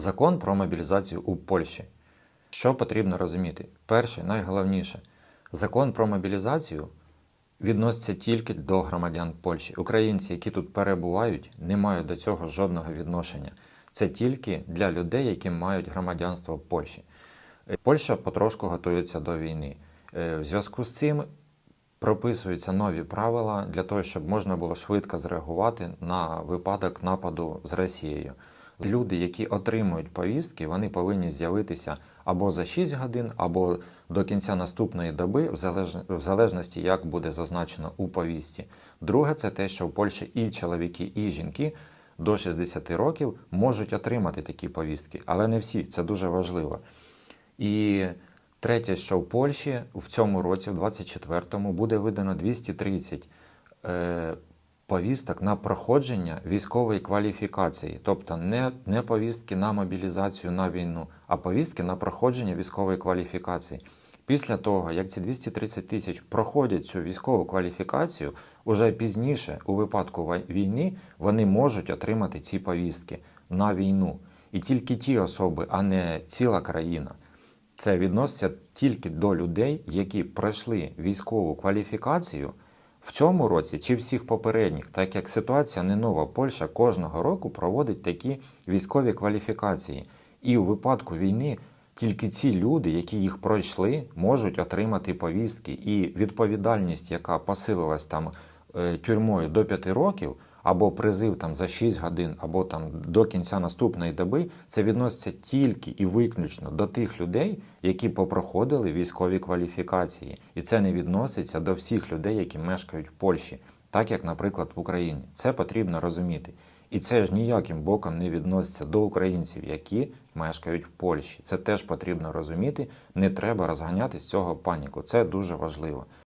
Закон про мобілізацію у Польщі. Що потрібно розуміти? Перше, найголовніше, закон про мобілізацію відноситься тільки до громадян Польщі. Українці, які тут перебувають, не мають до цього жодного відношення. Це тільки для людей, які мають громадянство Польщі. Е, Польща потрошку готується до війни. Е, В зв'язку з цим прописуються нові правила для того, щоб можна було швидко зреагувати на випадок нападу з Росією. Люди, які отримують повістки, вони повинні з'явитися або за 6 годин, або до кінця наступної доби, в залеж- в залежності, як буде зазначено у повістці. Друге, це те, що в Польщі і чоловіки, і жінки до 60 років можуть отримати такі повістки, але не всі. Це дуже важливо. І третє, що в Польщі в цьому році, в 24-му, буде видано 230 е, повісток на проходження військової кваліфікації, тобто не, не повістки на мобілізацію на війну, а повістки на проходження військової кваліфікації. Після того, як ці 230 тисяч проходять цю військову кваліфікацію, уже пізніше, у випадку війни, вони можуть отримати ці повістки на війну. І тільки ті особи, а не ціла країна. Це відноситься тільки до людей, які пройшли військову кваліфікацію в цьому році чи всіх попередніх, так як ситуація не нова. Польща кожного року проводить такі військові кваліфікації. І у випадку війни тільки ці люди, які їх пройшли, можуть отримати повістки. І відповідальність, яка посилилась там е, тюрмою до 5 років, або призив там за 6 годин, або там до кінця наступної доби, це відноситься тільки і виключно до тих людей, які попроходили військові кваліфікації. І це не відноситься до всіх людей, які мешкають в Польщі, так як, наприклад, в Україні. Це потрібно розуміти. І це ж ніяким боком не відноситься до українців, які мешкають в Польщі. Це теж потрібно розуміти. Не треба розганяти з цього паніку. Це дуже важливо.